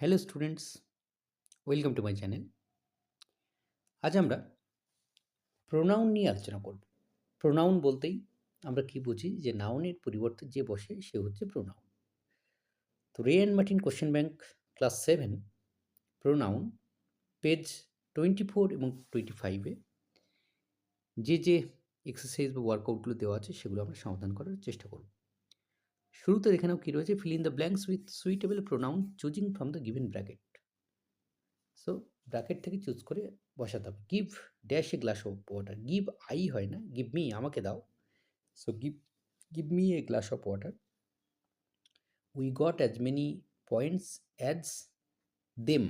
Hello students welcome to my channel আজ আমরা pronoun নিয়ে আলোচনা করব। প্রোনাউন বলতেই আমরা কি বুঝি? যে নাউনের পরিবর্তে যে বসে, সে হচ্ছে প্রোনাউন তো Wren and Martin question bank class seven pronoun page twenty four এবং টোয়েন্টি ফাইভে যে যে এক্সারসাইজ বা ওয়ার্কআউটগুলো দেওয়া আছে, সেগুলো আমরা সমাধান করার চেষ্টা করব। শুরুতে দেখে নাও কী রয়েছে fill in the blanks with suitable pronoun choosing from the given bracket so bracket থেকে চুজ করে বসাতে হবে। Give dash a glass of water give I হয় না গিভ মি আমাকে দাও। So give give me a glass of water we got as many points as them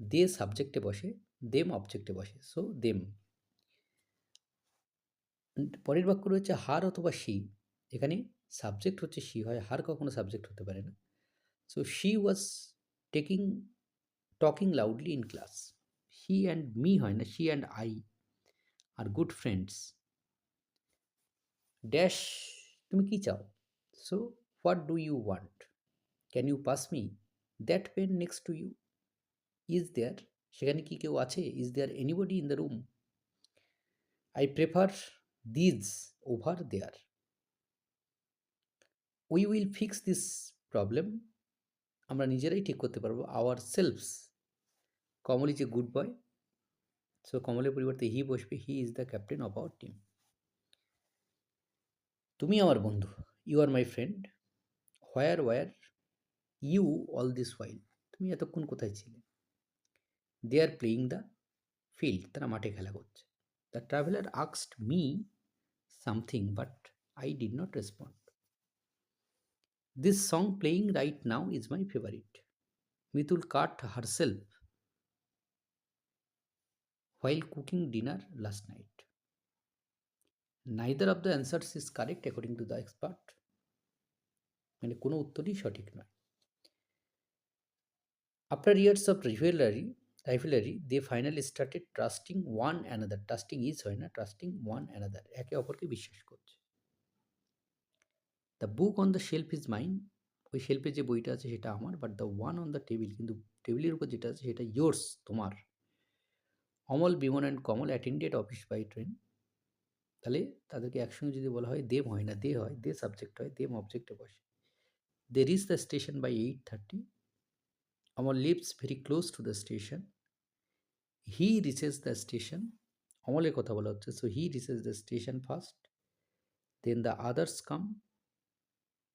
they সাবজেক্টে বসে দেম অবজেক্টে বসে। সো দেম পরের বাক্য রয়েছে হার অথবা শি এখানে সাবজেক্ট হচ্ছে শি হয়, হার কখনো সাবজেক্ট হতে পারে না। So she was taking talking loudly in class she and me হয় না she and I are good friends dash তুমি কি চাও? So what do you want can you pass me that pen next to you is there সেখানে কি কেউ আছে? Is there anybody in the room I prefer these over there we will fix this problem আমরা নিজেরাই ঠিক করতে পারব ourselves Kamal is a good boy so কমলের পরিবর্তে হি বসবে he is the captain of our team তুমি আমার বন্ধু you are my friend where were you all this while তুমি এতক্ষণ কোথায় ছিলে? They are playing the field তারা মাঠে খেলা করছে। The traveller আক্সড me something but I did not respond This song playing right now is my favorite. Mitul cut herself while cooking dinner last night. Neither of the answers is correct according to the expert. মানে কোনো উত্তরই সঠিক নয় after years of রাইফেলারি রাইফেলারি they finally started trusting one another trusting is হয় না trusting one another একে অপরকে বিশ্বাস করছে the book on the shelf is mine ওই শেলফে যে বইটা আছে সেটা আমার but the one on the table কিন্তু টেবিলের উপর যেটা আছে সেটা ইয়োর্স তোমার। Amal Biman and Kamal attended office by train তাহলে তাদেরকে একসঙ্গে যদি বলা হয় দেম হয় না দে হয় দে সাবজেক্ট হয় দেম অবজেক্টে বসে। They reach the station by eight thirty Amal lives very close to the station he reaches the station অমলের কথা বলা হচ্ছে so he reaches the station first then the others come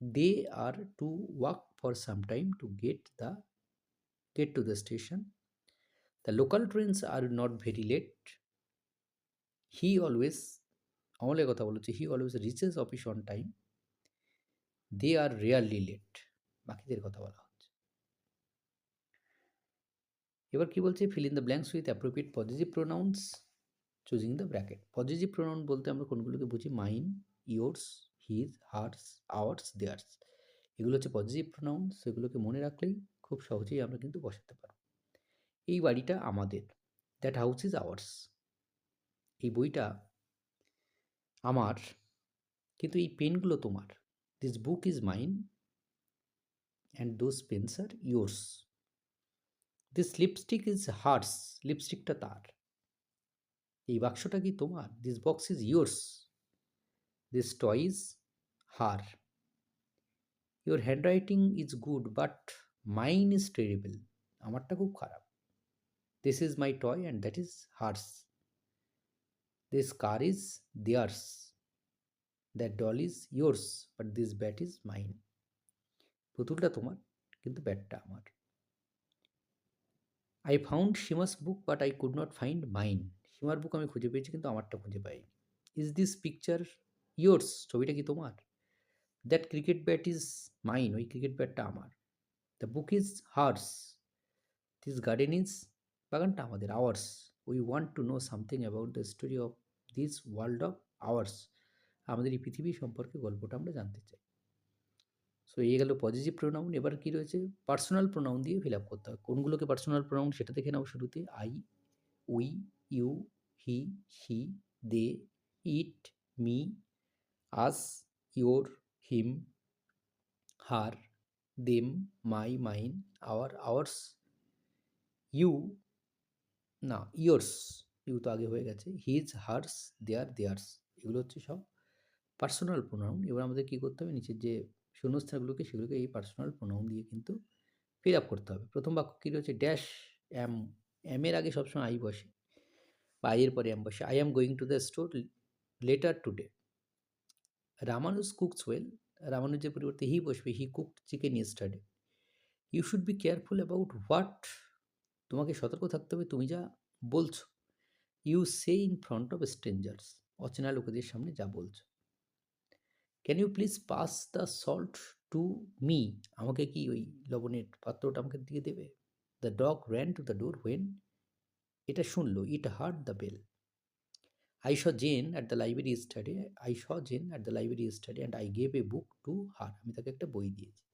they are to walk for some time to get the, get to the station. The local trains are not very late. He always আমলের কথা বলেছে he always reaches office on time they are rarely late বাকিদের কথা বলা হচ্ছে। এবার কি বলছে? Fill in the blanks with appropriate positive pronouns choosing the bracket positive pronoun বলতে আমরা কোনগুলোকে বুঝি? Mine yours his hers ours theirs এগুলো হচ্ছে পজিটিভ প্রোনাউন সেগুলোকে মনে রাখলেই খুব সহজেই আমরা কিন্তু বসাতে পারব। এই বাড়িটা আমাদের। দ্যাট হাউস ইজ আওয়ার্স এই বইটা আমার, কিন্তু এই পেনগুলো তোমার। This book is mine and those pens are yours this lipstick is hers লিপস্টিকটা তার। এই বাক্সটা কি তোমার? This box is yours this toy is her your handwriting is good but mine is terrible আমারটা খুব খারাপ। This is my toy and that is hers this car is theirs that doll is yours but this bat is mine পুতুলটা তোমার, কিন্তু ব্যাটটা আমার। I found Seema's book but I could not find mine সীমার book আমি খুঁজে পেয়েছি, কিন্তু আমারটা খুঁজে পাইনি। ইজ দিস পিকচার ইয়োর্স, ছবিটা কি তোমার? That cricket bat is mine ওই ক্রিকেট ব্যাটটা আমার। The book is hers this garden is বাগানটা আমাদের ours we want to know something about the story of this world of ours আমাদের এই পৃথিবী সম্পর্কে গল্পটা আমরা জানতে চাই। সো এই গেল পজিটিভ প্রোনাউন এবার কি রয়েছে? পার্সোনাল প্রোনাউন দিয়ে ফিল আপ করতে হয় কোনগুলোকে পার্সোনাল প্রোনাউন সেটা দেখে নাও শুরুতে। I we you he she they it me us your him, her, them, my, mine, our, ours, you, না, ইয়োর্স, ইউ তো আগে হয়ে গেছে, হিজ, হার্স, দেয়ার, দেয়ার্স, এগুলো হচ্ছে সব পার্সোনাল প্রোনাউন। এবার আমাদের কী করতে হবে? নিচের যে শূন্যস্থানগুলোকে, সেগুলোকে এই পার্সোনাল প্রোনাউন দিয়ে কিন্তু ফিল আপ করতে হবে। প্রথম বাক্য কী রয়েছে? ড্যাশ, অ্যাম অ্যামের আগে সবসময় আই বসে বা আইয়ের পরে অ্যাম বসে। I am going to the store later today. Ramanuj cooks well রামানুজের পরিবর্তে হি বসবে he cooked chicken yesterday you should be careful about what তোমাকে সতর্ক থাকতে হবে, তুমি যা বলছো। You say in front of strangers অচেনা লোকেদের সামনে যা বলছো। Can you please pass the salt to me আমাকে কি ওই লবণের পাত্রটা আমাকে দিয়ে দেবে? The dog ran to the door when এটা শুনলো it hurt the bell I saw Jen at the library study I saw Jen at the library study and I gave a book to her আমি তাকে একটা বই দিয়েছি।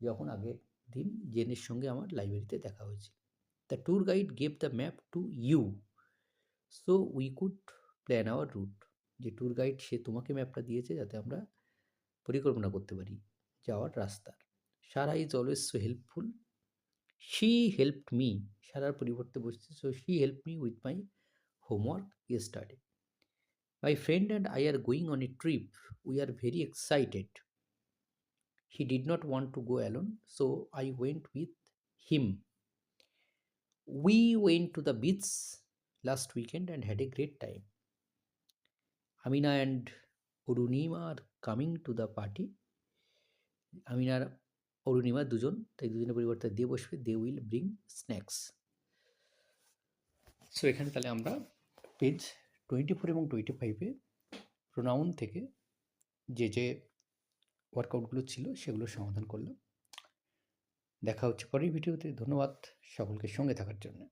যখন আগের দিন জেনের সঙ্গে আমার লাইব্রেরিতে দেখা হয়েছে the tour guide gave the map to you so we could plan our route যে ট্যুর গাইড সে তোমাকে ম্যাপটা দিয়েছে যাতে আমরা পরিকল্পনা করতে পারি যাওয়ার রাস্তার Sara is always so helpful she help me সারার পরিবর্তে বসছে। So she help me with my homework yesterday my friend and I are going on a trip we are very excited he did not want to go alone so I went with him we went to the beach last weekend and had a great time Amina and Arunima are coming to the party আমিনার অরুণিমা দুজন, তাই দুজনের পরিবর্তে দিয়ে বসবে they will bring snacks so এখানে তাহলে আমরা পেজ টোয়েন্টি ফোর এবং টোয়েন্টি ফাইভে প্রোনাউন থেকে যে যে ওয়ার্কআউটগুলো ছিল সেগুলো সমাধান করলাম। দেখা হচ্ছে পরের ভিডিওতে। ধন্যবাদ সকলকে সঙ্গে থাকার জন্য।